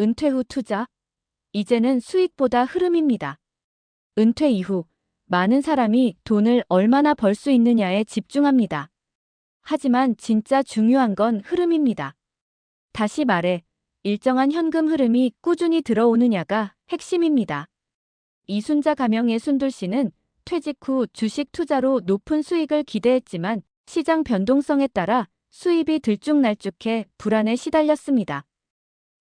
은퇴 후 투자. 이제는 수익보다 흐름입니다. 은퇴 이후 많은 사람이 돈을 얼마나 벌 수 있느냐에 집중합니다. 하지만 진짜 중요한 건 흐름입니다. 다시 말해, 일정한 현금 흐름이 꾸준히 들어오느냐가 핵심입니다. 이순자 가명의 순돌 씨는 퇴직 후 주식 투자로 높은 수익을 기대했지만 시장 변동성에 따라 수입이 들쭉날쭉해 불안에 시달렸습니다.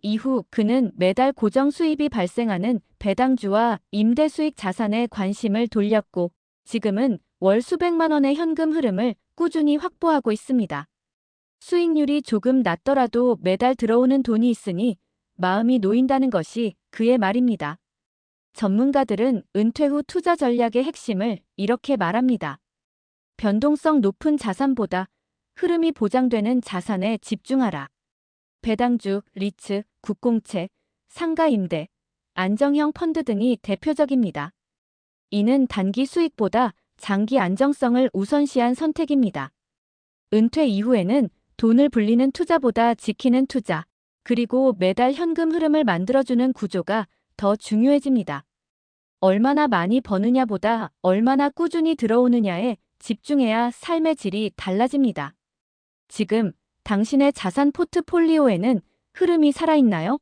이후 그는 매달 고정 수입이 발생하는 배당주와 임대 수익 자산에 관심을 돌렸고 지금은 월 수백만 원의 현금 흐름을 꾸준히 확보하고 있습니다. 수익률이 조금 낮더라도 매달 들어오는 돈이 있으니 마음이 놓인다는 것이 그의 말입니다. 전문가들은 은퇴 후 투자 전략의 핵심을 이렇게 말합니다. 변동성 높은 자산보다 흐름이 보장되는 자산에 집중하라. 배당주, 리츠, 국공채, 상가 임대, 안정형 펀드 등이 대표적입니다. 이는 단기 수익보다 장기 안정성을 우선시한 선택입니다. 은퇴 이후에는 돈을 불리는 투자보다 지키는 투자, 그리고 매달 현금 흐름을 만들어주는 구조가 더 중요해집니다. 얼마나 많이 버느냐보다 얼마나 꾸준히 들어오느냐에 집중해야 삶의 질이 달라집니다. 지금 당신의 자산 포트폴리오에는 흐름이 살아있나요?